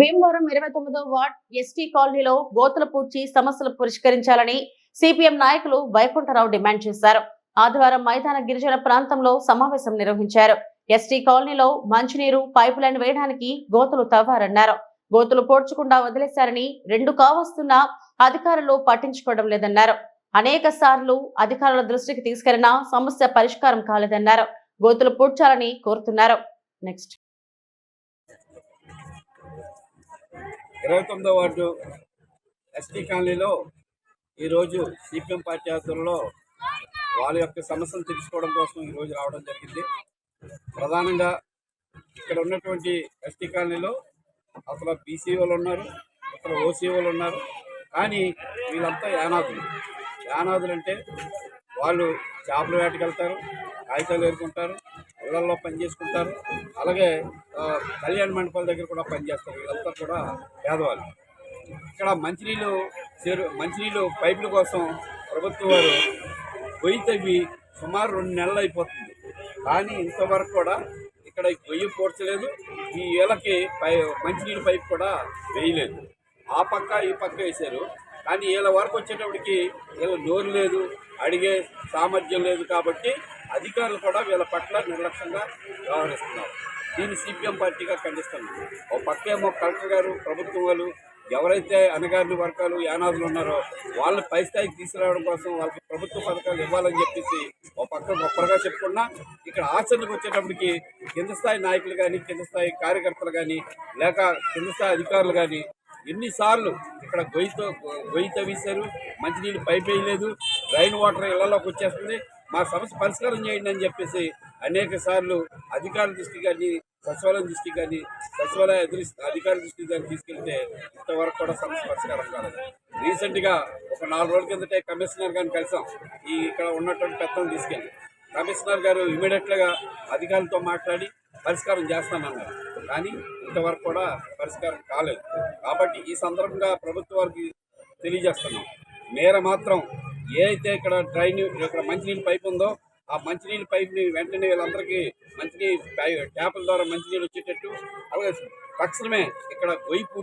భీమవరం ఇరవై తొమ్మిదో ward ST కాలనీలో గోతుల పూడ్చి సమస్యలు పరిష్కరించాలని సిపిఎం నాయకులు వైకుంఠరావు డిమాండ్ చేశారు. ఆదివారం మైదాన గిరిజన ప్రాంతంలో సమావేశం నిర్వహించారు. ఎస్టీ కాలనీలో మంచినీరు పైపు లైన్ వేయడానికి గోతులు తవ్వారన్నారు. గోతులు పోడ్చకుండా వదిలేశారని రెండు కావస్తున్నా అధికారులు పట్టించుకోవడం లేదన్నారు. అనేక సార్లు అధికారుల దృష్టికి తీసుకెళ్ళినా సమస్య పరిష్కారం కాలేదన్నారు. గోతులు పూడ్చాలని కోరుతున్నారు. నెక్స్ట్. ఇరవై తొమ్మిదో వార్డు ఎస్టీ కాలనీలో ఈరోజు సిపిఎం పార్టీ ఆధ్వర్యంలో వాళ్ళ యొక్క సమస్యలు తెలుసుకోవడం కోసం ఈరోజు రావడం జరిగింది. ప్రధానంగా ఇక్కడ ఉన్నటువంటి ఎస్టీ కాలనీలో అసలు బీసీ వాళ్ళు ఉన్నారు అసలు ఓసీ వాళ్ళు ఉన్నారు కానీ వీళ్ళంతా యానాదులు. యానాదులు అంటే వాళ్ళు చేపల వేటకెళ్తారు కాగితాలు ఎదుర్కొంటారు పొలాల్లో పని చేసుకుంటారు అలాగే కళ్యాణ మండపాల దగ్గర కూడా పనిచేస్తారు. వీళ్ళంతా కూడా పేదవాళ్ళు. ఇక్కడ మంచినీళ్ళు చెరు మంచినీళ్ళు పైపుల కోసం ప్రభుత్వం వారు గొయ్యి తవ్వి సుమారు రెండు నెలలు అయిపోతుంది. కానీ ఇంతవరకు కూడా ఇక్కడ పొయ్యి గొయ్యి పోడ్చలేదు. ఈ ఏళ్ళకి పై మంచినీళ్ళ పైపు కూడా వేయలేదు. ఆ పక్క ఈ పక్క వేశారు. కానీ వీళ్ళ వరకు వచ్చేటప్పటికి వీళ్ళ నోరు లేదు. అడిగే సామర్థ్యం లేదు కాబట్టి అధికారులు కూడా వీళ్ళ పట్ల నిర్లక్ష్యంగా వ్యవహరిస్తున్నారు. దీన్ని సిపిఎం పార్టీగా ఖండిస్తున్నాం. ఒక పక్కేమో కలెక్టర్ గారు ప్రభుత్వం వాళ్ళు ఎవరైతే అనగారిన వర్గాలు యానాదులు ఉన్నారో వాళ్ళని పై స్థాయికి తీసుకురావడం కోసం వాళ్ళకి ప్రభుత్వ పథకాలు ఇవ్వాలని చెప్పేసి ఒక పక్క గొప్పగా చెప్పుకున్నా ఇక్కడ ఆచరణకు వచ్చేటప్పటికి కింద స్థాయి నాయకులు కానీ కింద స్థాయి కార్యకర్తలు కానీ లేక కింద స్థాయి అధికారులు కానీ ఎన్నిసార్లు ఇక్కడ గొయ్యితో గొయ్యి తవ్వేశారు మంచినీళ్ళు పైప్ వేయలేదు డ్రైన్ వాటర్ ఇళ్ళలోకి వచ్చేస్తుంది. మా సమస్య పరిష్కారం చేయండి అని చెప్పేసి అనేక సార్లు అధికారుల దృష్టి కానీ సచివాలయం దృష్టి కానీ సచివాలయ దృష్టి అధికారుల దృష్టి కానీ తీసుకెళ్తే ఇంతవరకు కూడా సమస్య పరిష్కారం కాలేదు. రీసెంట్గా ఒక నాలుగు రోజుల కిందటే కమిషనర్ గారిని కలిసాం. ఈ ఇక్కడ ఉన్నటువంటి పెద్దలు తీసుకెళ్ళి. కమిషనర్ గారు ఇమీడియట్గా అధికారులతో మాట్లాడి పరిష్కారం చేస్తామన్నారు. కానీ ఇంతవరకు కూడా పరిష్కారం కాలేదు. కాబట్టి ఈ సందర్భంగా ప్రభుత్వ వారికి తెలియజేస్తున్నాం. మేర మాత్రం ఏ అయితే ఇక్కడ డ్రైన్ ఇక్కడ మంచినీళ్ళ పైప్ ఉందో ఆ మంచినీళ్ళ పైప్ని వెంటనే వీళ్ళందరికీ మంచినీళ్ళు ట్యాపుల ద్వారా మంచినీళ్ళు వచ్చేటట్టు అలాగే తక్షణమే ఇక్కడ గొయ్యి పూర్తి